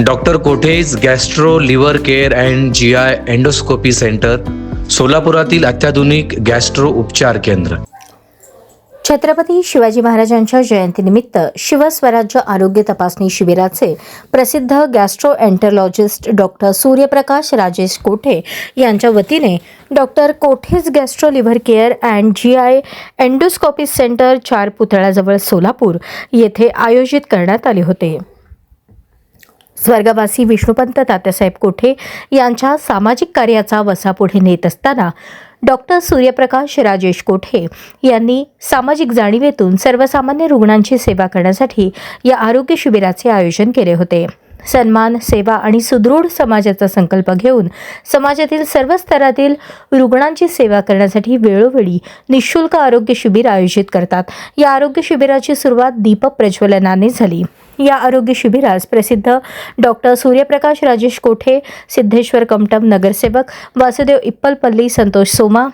Doctor Kothe's gastro liver care and G I endoscopy centre सोलापुरातील अत्याधुनिक gastro उपचार केंद्र. छत्रपती शिवाजी महाराजांच्या जयंतीनिमित्त शिवस्वराज्य आरोग्य तपासणी शिबिराचे प्रसिद्ध गॅस्ट्रो एंटरलॉजिस्ट डॉक्टर सूर्यप्रकाश राजेश कोठे यांच्या वतीने doctor Kothe's gastro liver care and G I endoscopy centre चार पुतळ्याजवळ सोलापूर येथे आयोजित करण्यात आले होते. स्वर्गवासी विष्णुपंत तात्यासाहेब कोठे यांच्या सामाजिक कार्याचा वसा पुढे नेत असताना डॉक्टर सूर्यप्रकाश राजेश कोठे यांनी सामाजिक जाणीवेतून सर्वसामान्य रुग्णांची सेवा करण्यासाठी या आरोग्य शिबिराचे आयोजन केले होते. सन्मान सेवा आणि सुदृढ समाजाचा संकल्प घेऊन समाजातील सर्व स्तरातील रुग्णांची सेवा करण्यासाठी वेळोवेळी निशुल्क आरोग्य शिबिर आयोजित करतात. या आरोग्य शिबिराची सुरुवात दीपक प्रज्वलनाने झाली. या आरोग्य शिबिरास प्रसिद्ध. डॉक्टर सूर्यप्रकाश राजेश कोठे सिद्धेश्वर कमटम नगरसेवक Vasudev Ippalpalli Santosh Soma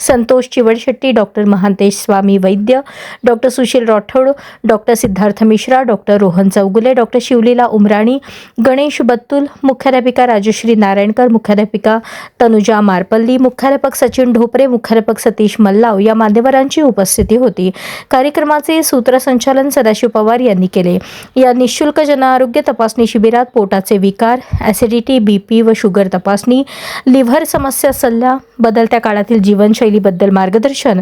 Santosh Chivadshetti doctor Mahantesh Swami Vaidya doctor Sushil Rathod doctor Siddharth Mishra doctor Rohan Chougule doctor Shivleela Umrani Ganesh Battul मुख्याध्यापिका राजश्री नारायणकर मुख्याध्यापिका तनुजा मारपल्ली मुख्याध्यापक सचिन ढोपरे मुख्याध्यापक सतीश मल्लाव या मान्यवरांची उपस्थिती होती. कार्यक्रमाचे सूत्रसंचालन सदाशिव पवार यांनी केले. या निशुल्क जनआरोग्य तपासणी शिबिरात पोटाचे विकार ॲसिडिटी बीपी व शुगर तपासणी लिव्हर समस्या सल्ला बदलत्या काळातील जीवनशैली शैलीबद्दल मार्गदर्शन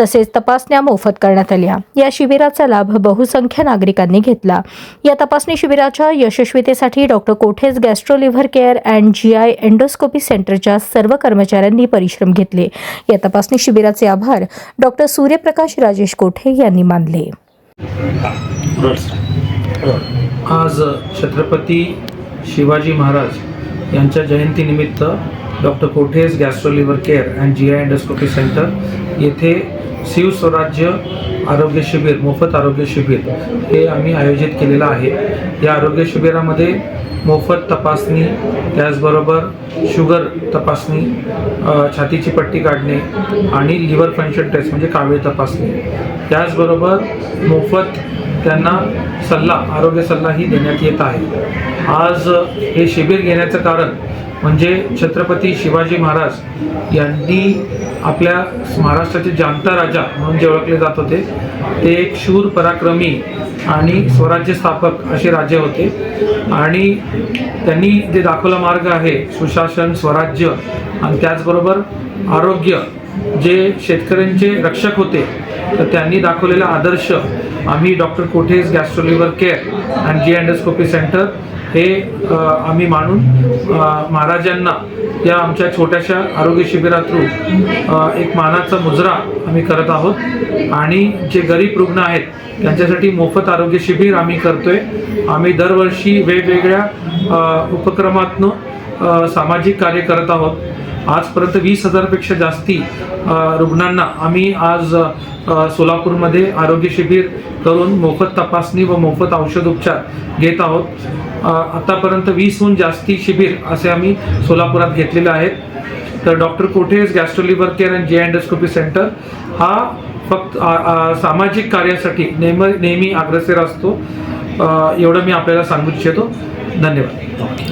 तसेच तपासण्या मोफत करण्यात आल्या. या शिबिराचा लाभ बहुसंख्य नागरिकांनी घेतला. या तपासणी शिबिराच्या यशस्वीतेसाठी doctor Kothe's gastro liver care and G I endoscopy सेंटरच्या सर्व कर्मचाऱ्यांनी परिश्रम घेतले. या तपासणी शिबिराचे आभार डॉक्टर सूर्यप्रकाश राजेश कोठे यांनी मानले. आज छत्रपती शिवाजी महाराज यांच्या जयंतीनिमित्त doctor Kothe's gastro liver care and G I endoscopy centre. येथे शिवस्वराज्य आरोग्य शिबिर मोफत आरोग्य शिबिर हे आम्ही आयोजित केलेलं आहे. या आरोग्य शिबिरामध्ये मोफत तपासणी त्याचबरोबर शुगर तपासणी छातीची पट्टी काढणे आणि लिव्हर फंक्शन टेस्ट म्हणजे कावीळ तपासणी. त्याचबरोबर मोफत त्यांना सल्ला आरोग्य सल्लाही देण्यात येत आहे. आज हे शिबिर घेण्याचं कारण म्हणजे छत्रपती शिवाजी महाराज यांनी आपल्या महाराष्ट्राचे जाणता राजा म्हणून जे ओळखले जात होते ते एक शूर पराक्रमी आणि स्वराज्य स्थापक असे राजे होते. आणि त्यांनी जे दाखवला मार्ग आहे सुशासन स्वराज्य आणि त्याचबरोबर आरोग्य जे शेतकऱ्यांचे रक्षक होते तर त्यांनी दाखवलेला आदर्श आम्ही doctor Kothe's gastro liver care and G endoscopy centre हे आम्ही मानून महाराजांना या आमच्या छोट्याशा आरोग्य शिबिरा थ्रू एक मानाचा मुजरा आम्ही करत आहोत. आणि जे गरीब रुग्ण आहेत त्यांच्यासाठी मोफत आरोग्य शिबिर आम्ही करतोय. आम्ही दरवर्षी वेगवेगळ्या उपक्रमातनं सामाजिक कार्य करत आहोत. आजपर्यंत वीस हजारपेक्षा जास्ती रुग्णांना आम्ही आज सोलापूरमध्ये आरोग्य शिबिर करून मोफत तपासणी व मोफत औषध उपचार घेत आहोत. आत्तापर्यंत आतापर्यंत वीसहून जास्ती शिबिर असे आम्ही सोलापुरात घेतलेले आहेत. तर doctor Kothe's gastro liver care and G endoscopy centre हा फक्त सामाजिक कार्यासाठी नेहमी नेहमी अग्रसर असतो. एवढं मी आपल्याला सांगू इच्छितो. धन्यवाद.